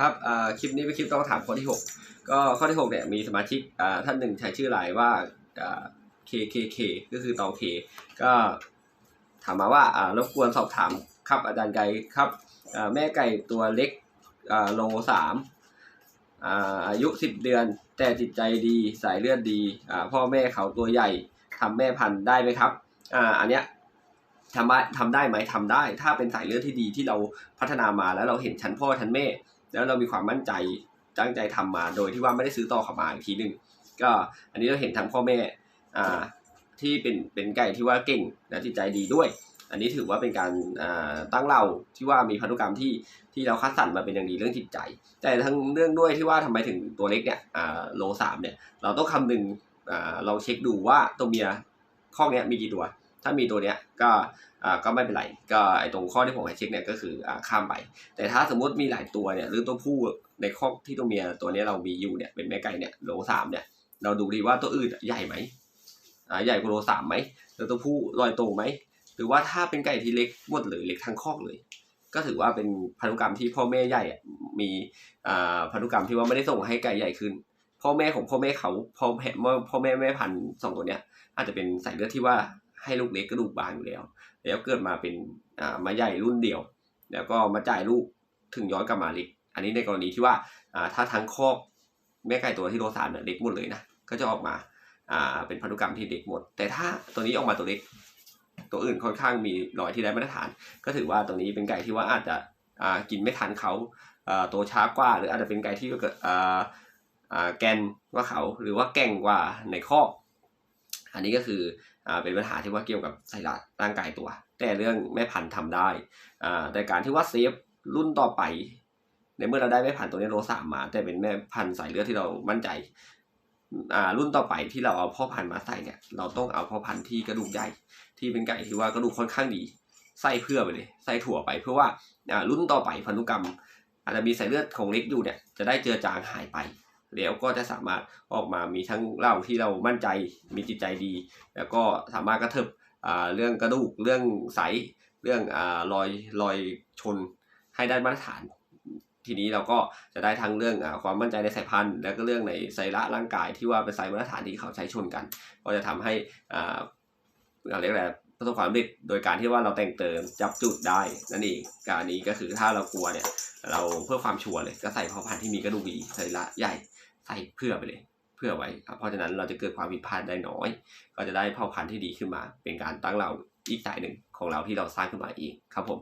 ครับคลิปนี้เป็นคลิปต้องถามข้อที่ 6 ก็ข้อที่6เนี่ยมีสมาชิกท่านหนึ่งใช้ชื่อไลน์ว่า KKK ก็คือตองเคก็ถามมาว่ารบกวนสอบถามครับอาจารย์ไก่ครับแม่ไก่ตัวเล็กโลสามอายุ 10 เดือน แต่จิตใจดีสายเลือดดีพ่อแม่เขาตัวใหญ่ทำแม่พันธุ์ได้ไหมครับอ,อันเนี้ยทำได้ทำได้ไหมทำได้ ถ้าเป็นสายเลือดที่ดีที่เราพัฒนามาแล้วเราเห็นชั้นพ่อชั้นแม่ แล้วเรามีความมั่นใจตั้งใจทำมาโดยที่ว่าไม่ได้ซื้อต่อเขามาอีกทีหนึ่งก็อันนี้เราเห็นทั้งพ่อแม่อ่าที่เป็นเป็นไก่ที่ว่าเก่งและจิตใจดีด้วย อันนี้ถือว่าเป็นการอ่าตั้งเราที่ว่ามีพันธุกรรมที่ที่เราคัดสรรมาเป็นอย่างดีเรื่องจิตใจ แต่ทั้งเรื่องด้วยที่ว่าทำไมถึงตัวเล็กเนี่ยอ่าโลสามเนี่ยเราต้องคำนึงอ่าเราเช็คดูว่าตัวเมียข้อเนี้ยมีกี่ตัว ถ้ามีตัวเนี้ยก็อ่าก็ไม่เป็นไร ก็ไอตรงข้อที่ผมให้เช็คเนี่ยก็คืออ่าข้ามไป แต่ถ้าสมมติมีหลายตัวเนี่ยหรือตัวผู้ในคอที่ตัวเมียตัวเนี้ยเรามีอยู่เนี่ยเป็นแม่ไก่เนี่ยโลสามเนี่ยเราดูดีว่าตัวอื่นใหญ่ไหมอ่าใหญ่กว่าโลสามไหมแล้วตัวผู้ลอยโตไหมหรือว่าถ้าเป็นไก่ที่เล็กหมดเลยเล็กทั้งคอกเลย ก็ถือว่าเป็นพันธุกรรมที่พ่อแม่ใหญ่มีอ่าพันธุกรรมที่ว่าไม่ได้ส่งให้ไก่ใหญ่ขึ้นพ่อแม่ของพ่อแม่เขาพ่อแม่พ่อแม่แม่พันสองตัวเนี้ยอาจจะเป็นสายเลือดที่ว่า ให้ลูกเล็กกระดูกบางอยู่แล้ว แล้วเกิดมาเป็นอ่ามาใหญ่รุ่นเดียว แล้วก็มาจ่ายลูกถึงย้อนกลับมาเล็ก อันนี้ในกรณีที่ว่าอ่าถ้าทั้งคอกแม่ไก่ตัวที่โลสามเนี่ยเล็กหมดเลยนะก็จะออกมาอ่าเป็นพันธุกรรมที่เด็กหมด แต่ถ้าตัวนี้ออกมาตัวเล็ก ตัวอื่นค่อนข้างมีรอยที่ได้มาตรฐาน ก็ถือว่าตัวนี้เป็นไก่ที่ว่าอาจจะอ่ากินไม่ทันเขาอ่าโตช้ากว่า หรืออาจจะเป็นไก่ที่เกิดอ่าอ่าแกนกว่าเขาหรือว่าแก่งกว่าในคอกอั นนี้ก็คืออ่าเป็นปัญหาที่ว่าเกี่ยวกับไซรัสร่างกายตัว แต่เรื่องแม่พันธุ์ทำได้อ่าแต่การที่ว่าเซฟรุ่นต่อไป ในเมื่อเราได้แม่พันธุ์ตัวนี้โลสามมา แต่เป็นแม่พันธุ์สายเลือดที่เรามั่นใจอ่ารุ่นต่อไปที่เราเอาพ่อพันธุ์มาใส่เนี่ย เราต้องเอาพ่อพันธุ์ที่กระดูกใหญ่ที่เป็นไก่ที่ว่ากระดูกค่อนข้างดีใส่เพื่อไปเลยใส่ถั่วไปเพื่อว่าอ่ารุ่นต่อไปพันธุกรรม อาจจะมีสายเลือดของเล็กอยู่เนี่ยจะได้เจือจางหายไป แล้วก็จะสามารถออกมามีทั้งเราที่เรามั่นใจมีจิตใจดี แล้วก็สามารถกระเถิบเรื่องกระดูกเรื่องไสเรื่องรอยรอยชนให้ได้มาตรฐาน ทีนี้เราก็จะได้ทั้งเรื่องอความมั่นใจในสายพันธุ์ แล้วก็เรื่องในไซระร่างกายที่ว่าเป็นไซมาตรฐานที่เขาใช้ชนกัน ก็จะทำให้อ่าเราเรียกอะไร ประสบความสำเร็จโดยการที่ว่าเราแต่งเติมจับจุดได้นั่นเองการนี้ก็คือถ้าเรากลัวเนี่ย เราเพื่อความชัวร์เลยก็ใส่พ่อพันธุ์ที่มีกระดูกดีใส่ละใหญ่ใส่เพื่อไปเลยเพื่อไว้ เพราะฉะนั้นเราจะเกิดความผิดพลาดได้น้อย ก็จะได้พ่อพันธุ์ที่ดีขึ้นมา เป็นการตั้งเราอีกสายหนึ่งของเราที่เราสร้างขึ้นมาเองครับผม